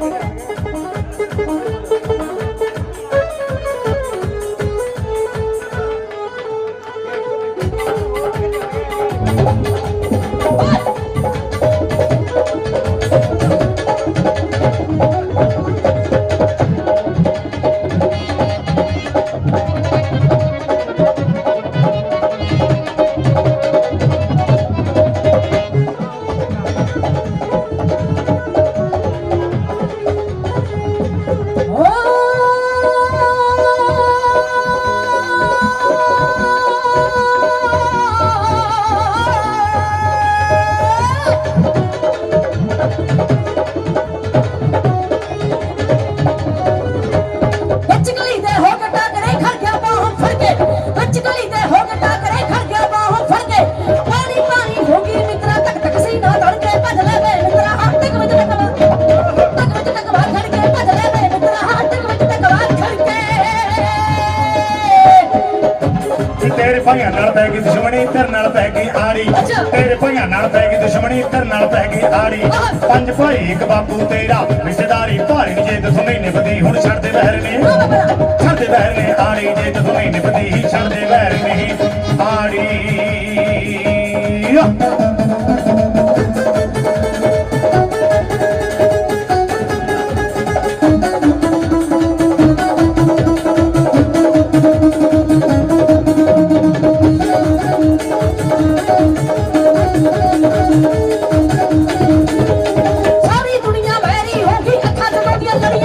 ਵਿੱਚ ਭਾਈਆਂ ਨਾਲ ਪੈ ਗਈ ਦੁਸ਼ਮਣੀ ਤੇਰੇ ਨਾਲ ਪੈ ਗਈ ਆੜੀ। ਤੇਰੇ ਭਾਈਆਂ ਨਾਲ ਪੈ ਗਈ ਦੁਸ਼ਮਣੀ ਤੇਰੇ ਨਾਲ ਪੈ ਗਈ ਆੜੀ। ਪੰਜ ਭਾਈ ਇੱਕ ਬਾਪੂ ਤੇਰਾ ਰਿਸ਼ਤੇਦਾਰੀ ਭਾਰੀ ਜੇ ਤੂੰ ਨਹੀਂ ਨਿਭਦੀ ਹੁਣ ਛੱਡ ਦੇ ਬਹਿਰ ਨੇ ਆਹ ਬਾਬਾ। ਛੱਡ ਦੇ ਬਹਿਰ ਨੇ ਆੜੀ ਜੇ ਤੂੰ ਨਹੀਂ ਨਿਭਦੀ ਛੱਡ ਦੇ ਬਹਿਰ ਨੇ ਆੜੀ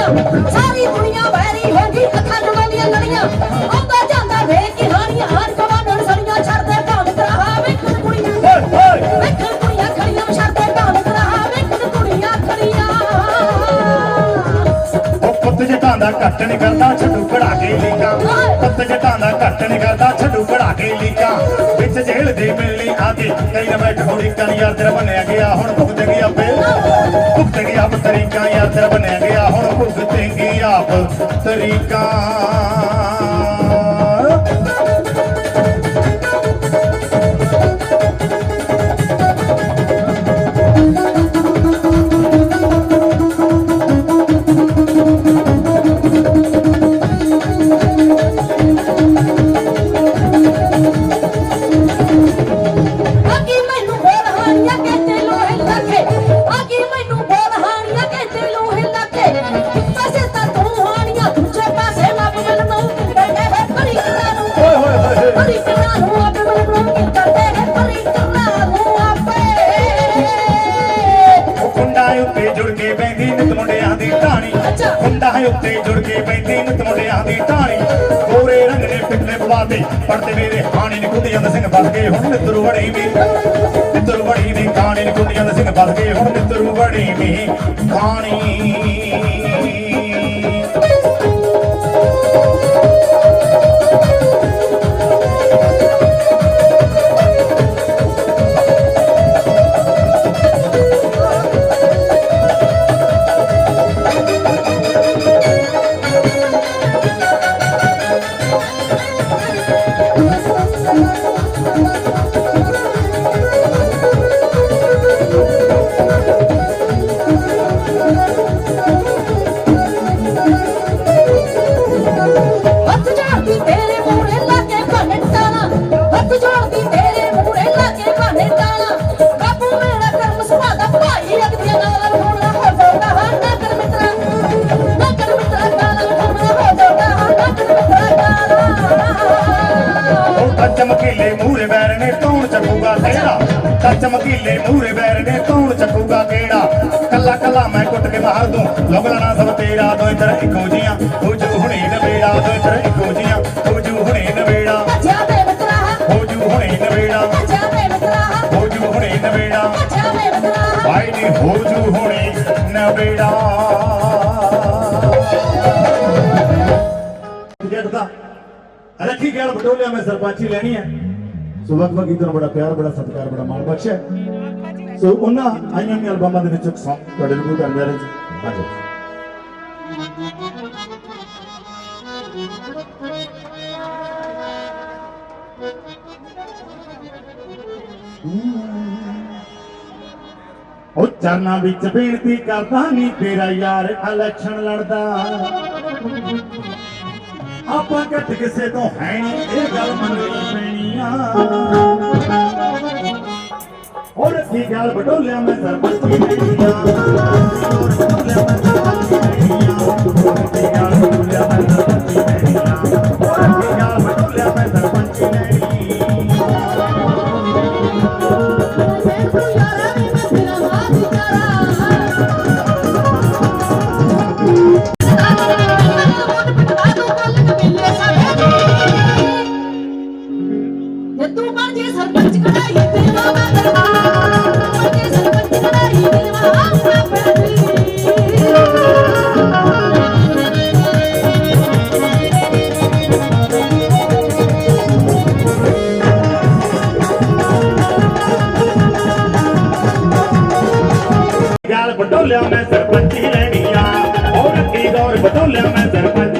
ਲੜੀਆਂ ਸਾਰੀ ਦੁਨੀਆ ਵੈਰੀ ਹੋ ਗਈ ਅੱਖਾਂ ਜੁੜਾਂ ਦੀਆਂ ਲੜੀਆਂ ਆਉਂਦਾ ਜਾਂਦਾ ਵੇਖ ਕਹਾਣੀਆਂ ਆਣ ਕਵਾਂਡਣ ਸੜੀਆਂ ਛੱਡਦੇ ਢਾਲ ਕਰਾਹਾ ਵੇਖਣ ਕੁੜੀਆਂ ਓਏ ਓਏ ਵੇਖਣ ਕੁੜੀਆਂ ਖੜੀਆਂ ਛੱਡਦੇ ਢਾਲ ਕਰਾਹਾ ਵੇਖਣ ਕੁੜੀਆਂ ਖੜੀਆਂ। ਉਹ ਪੁੱਤ ਜਟਾਂ ਦਾ ਘੱਟ ਨਹੀਂ ਕਰਦਾ ਛੱਡੂ ਕੜਾ ਕੇ ਲੀਕਾਂ। ਪੁੱਤ ਜਟਾਂ ਦਾ ਘੱਟ ਨਹੀਂ ਕਰਦਾ ਛੱਡੂ ਕੜਾ ਕੇ ਲੀਕਾਂ। ਕਈ ਨਾ ਬੈਠ ਹੋੜੀ ਕਰ ਯਾਰ ਤੇਰਾ ਬਣਿਆ ਗਿਆ, ਹੁਣ ਭੁਗਤ ਗਈ ਆਪੇ। ਭੁਗਤ ਗਈ ਆਪ, ਤਰੀਕਾ ਯਾਰ ਤੇਰਾ ਬਣਿਆ ਗਿਆ, ਹੁਣ ਭੁਗਤੇਂਗੀ ਆਪ ਤਰੀਕਾ। ਅੱਛਾ। ਉੱਤੇ ਜੁੜ ਕੇ ਬੈਂਦੀ ਨਿਤ ਮੁੰਡਿਆਂ ਦੀ ਢਾਣੀ ਗੋਰੇ ਰੰਗ ਦੇ ਪਿੱਲੇ ਪਵਾਤੇ। ਪੜਦੇ ਮੇਰੇ ਹਾਣੀ ਨੇ ਕੁੰਡੀਆਂ ਦਾ ਸਿੰਘ ਬਸ ਗਏ। ਹੁਣ ਨਿੱਤਰੂ ਵੜੀ ਵੀ। ਨਿੱਤਰੂ ਵੜੀ ਵੀ। ਕਾਣੀ ਨੇ ਕੁੰਡੀਆਂ ਦਾ ਸਿੰਘ ਬਸ ਗਏ। ਹੁਣ ਨਿੱਤਰੂ ਵੜੀ ਵੀ। ਕਾਣੀ ਉਹ ਤਾਂ ਚਮਕੀਲੇ ਮੂਹਰੇ ਬੈਰ ਨੇ ਕੌਣ ਚੱਕੂਗਾ ਕਿਹੜਾ? ਤਾਂ ਚਮਕੀਲੇ ਮੂਹਰੇ ਬੈਰ ਨੇ ਕੌਣ ਚੱਕੂਗਾ ਕਿਹੜਾ? ਕੱਲਾ ਕੱਲਾ ਮੈਂ ਕੁੱਟ ਕੇ ਮਾਰ ਦੂੰ। ਲੋਗਲਾਣਾ ਸਭ ਤੇਰਾ ਦੋ ਇਧਰ ਇੱਕੋ ਜੀਆਂ ਹੋ ਜੂ ਹੁਣੇ ਨਵੇੜਾ ਦੋ ਇਧਰ ਇੱਕੋ ਜੀਆਂ ਹੋ ਜੂ ਹੁਣੇ ਨਵੇੜਾ। ਹੋ ਜੂ ਹੁਣੇ ਨਵੇੜਾ। ਹੋ ਜੂ ਹੁਣੇ ਨਵੇੜਾ। ਭਾਈ ਨੀ ਹੋ ਜੂ ਹੁਣੇ ਨਵੇੜਾ। ਰੱਖੀ ਗੱਲ ਬਟੋਲਿਆ ਮੈਂ ਸਰਪੰਚੀ ਲੈਣੀ ਹੈ ਸੋ ਵਕ ਵਕ ਇਤਨਾ ਬੜਾ ਪਿਆਰ, ਬੜਾ ਸਤਿਕਾਰ, ਬੜਾ ਮਾਣ ਬਖਸ਼ਿਆ। ਸੋ ਉਹਨਾਂ ਆਈਆਂ ਦੀਆਂ ਐਲਬਮਾਂ ਦੇ ਵਿੱਚ ਇੱਕ ਸੌਂਗ ਤੁਹਾਡੇ ਨੂੰ ਕਰਨ ਜਾ ਜੀ ਹਾਂਜੀ ਉਹ ਚਰਨਾਂ ਵਿੱਚ ਬੇਨਤੀ ਕਰਦਾ ਨਹੀਂ ਤੇਰਾ ਯਾਰ ਇਲੈਕਸ਼ਨ ਲੜਦਾ। ਆਪਾਂ ਘੱਟ ਕਿਸੇ ਤੋਂ ਹੈ ਨਹੀਂ, ਇਹ ਗੱਲ ਮੰਨਣੀ ਪੈਣੀ ਆ। ਔਰ ਕੀ ਗੱਲ ਬਟੋਲਿਆ ਮੈਂ ਸਰਪੰਚੀ ਨਹੀਂ ਆ। ਬਟੋਲਿਆ ਮੈਂ ਸਰਪੰਚੀ ਲੈਣੀ ਆ। ਔਰ ਕੀ ਗੌਰ ਬਟੋਲਿਆ ਮੈਂ ਸਰਪੰਚ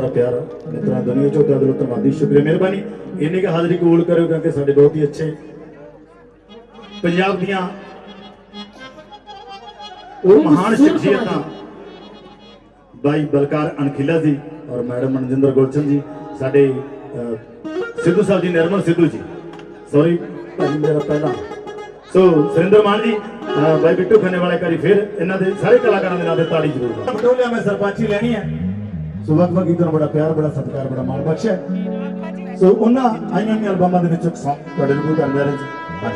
ਸਾਰਾ ਪਿਆਰ ਮਿੱਤਰਾਂ ਦੁਨੀਆ ਚੋਂ ਤੇ ਦਿਲੋਂ ਧੰਨਵਾਦੀ ਸ਼ੁਕਰੀਆ ਮਿਹਰਬਾਨੀ। ਇੰਨੀ ਕੁ ਹਾਜ਼ਰੀ ਕਬੂਲ ਕਰਿਓ ਕਿਉਂਕਿ ਸਾਡੇ ਬਹੁਤ ਹੀ ਅੱਛੇ ਪੰਜਾਬ ਦੀਆਂ ਉਹ ਮਹਾਨ ਸ਼ਖਸੀਅਤਾਂ। ਬਾਈ ਬਲਕਾਰ ਅਣਖੀਲਾ ਜੀ ਔਰ ਮੈਡਮ ਮਨਜਿੰਦਰ ਗੁਲਸ਼ਨ ਜੀ ਸਾਡੇ ਸਿੱਧੂ ਸਾਹਿਬ ਜੀ ਨਿਰਮਲ ਸਿੱਧੂ ਜੀ। ਸੌਰੀ ਭਾਜੀ ਮੇਰਾ ਪਹਿਲਾ। ਸੋ ਸੁਰਿੰਦਰ ਮਾਨ ਜੀ ਬਾਈ ਬਿੱਟੂ ਖੰਨੇ ਵਾਲੇ ਕਰੀ ਫਿਰ ਇਹਨਾਂ ਦੇ ਸਾਰੇ ਕਲਾਕਾਰਾਂ ਦੇ ਨਾਂ ਤੇ ਤਾੜੀ ਜ਼ਰੂਰ ਬਟੋਲਿਆ ਮੈਂ ਸਰਪੰਚੀ ਲੈਣੀ ਹੈ। ਸੋ ਵੱਖ ਵੱਖ ਗੀਤਾਂ ਨੂੰ ਬੜਾ ਪਿਆਰ, ਬੜਾ ਸਤਿਕਾਰ, ਬੜਾ ਮਾਣ ਬਖਸ਼ਿਆ ਸੋ ਉਹਨਾਂ ਆਈਆਂ ਦੀਆਂ ਐਲਬਮਾਂ ਦੇ ਵਿੱਚ ਇੱਕ Song ਤੁਹਾਡੇ ਨੂੰ ਕਰਨ ਜਾ।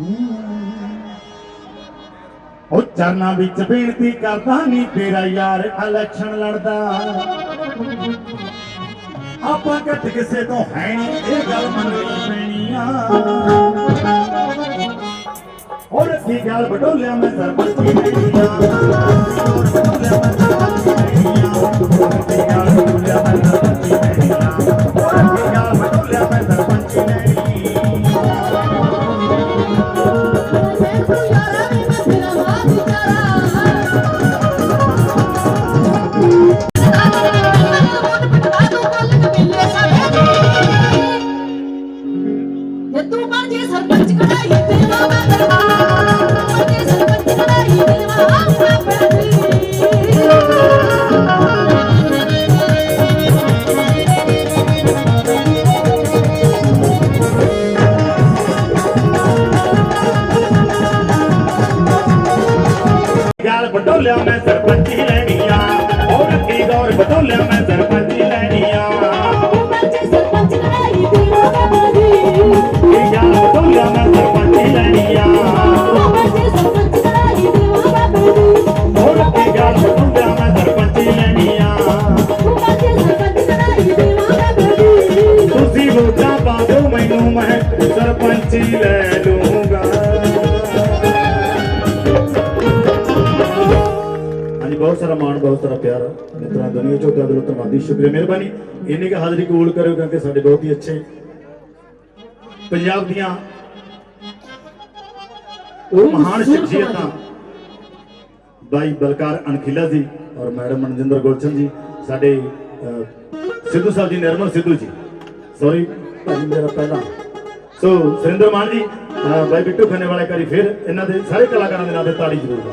ਜੀ ਹਾਂਜੀ ਉਹ ਚਰਨਾਂ ਵਿੱਚ ਬੇਨਤੀ ਕਰਦਾ ਨਹੀਂ ਤੇਰਾ ਯਾਰ ਇਲੈਕਸ਼ਨ ਲੜਦਾ। ਆਪਾਂ ਘੱਟ ਕਿਸੇ ਤੋਂ ਹੈ ਨਹੀਂ ਇਹ ਗੱਲ ਮੰਨਣੀ ਹੋਰ ਆ ਔਰ ਗੱਲ ਬਟੋਲਿਆ ਮੈਂ ਸਰਪੰਚੀ ਨਹੀਂ। ਆ ਤੂੰ ਬਣ ਜੇ ਸਰਪੰਚ ਕਢਾਈ ਤੇਰੇ ਮਾਂ ਪੈਦੀ ਔਰ ਕੀ ਗੱਲ ਬਟੋਲਿਆ ਮੈਂ ਸਰਪੰਚੀ ਲੈਣੀ ਆ ਤੂੰ ਬਣ ਜੇ ਸਰਪੰਚ ਕਢਾਈ ਤੇਰੇ ਮਾਂ ਪੈਦੀ ਤੁਸੀਂ ਵੋਟਾਂ ਪਾ ਦਿਓ ਮੈਨੂੰ ਮੈਂ ਸਰਪੰਚੀ ਲੈ ਲੂੰਗਾ ਬਹੁਤ ਸਾਰਾ ਮਾਣ ਬਹੁਤ ਸਾਰਾ ਪਿਆਰ ਮਿੱਤਰਾਂ ਦੁਨੀਆ ਚੋਂ ਤੇ ਦਿਲੋਂ ਧੰਨਵਾਦੀ ਸ਼ੁਕਰੀਆ ਮਿਹਰਬਾਨੀ। ਇੰਨੀ ਕੁ ਹਾਜ਼ਰੀ ਕਬੂਲ ਕਰਿਓ ਕਿਉਂਕਿ ਸਾਡੇ ਬਹੁਤ ਹੀ ਅੱਛੇ ਪੰਜਾਬ ਦੀਆਂ ਉਹ ਮਹਾਨ ਸ਼ਖਸੀਅਤਾਂ। ਬਾਈ ਬਲਕਾਰ ਅਣਖੀਲਾ ਜੀ ਔਰ ਮੈਡਮ ਮਨਜਿੰਦਰ ਗੁਲਸ਼ਨ ਜੀ ਸਾਡੇ ਸਿੱਧੂ ਸਾਹਿਬ ਜੀ ਨਿਰਮਲ ਸਿੱਧੂ ਜੀ। ਸੌਰੀ ਮੇਰਾ ਪਹਿਲਾ। ਸੋ ਸੁਰਿੰਦਰ ਮਾਨ ਜੀ ਬਾਈ ਬਿੱਟੂ ਖੰਨੇ ਵਾਲੇ ਕਰੀ ਫਿਰ ਇਹਨਾਂ ਦੇ ਸਾਰੇ ਕਲਾਕਾਰਾਂ ਦੇ ਨਾਂ ਤੇ ਤਾੜੀ ਜ਼ਰੂਰ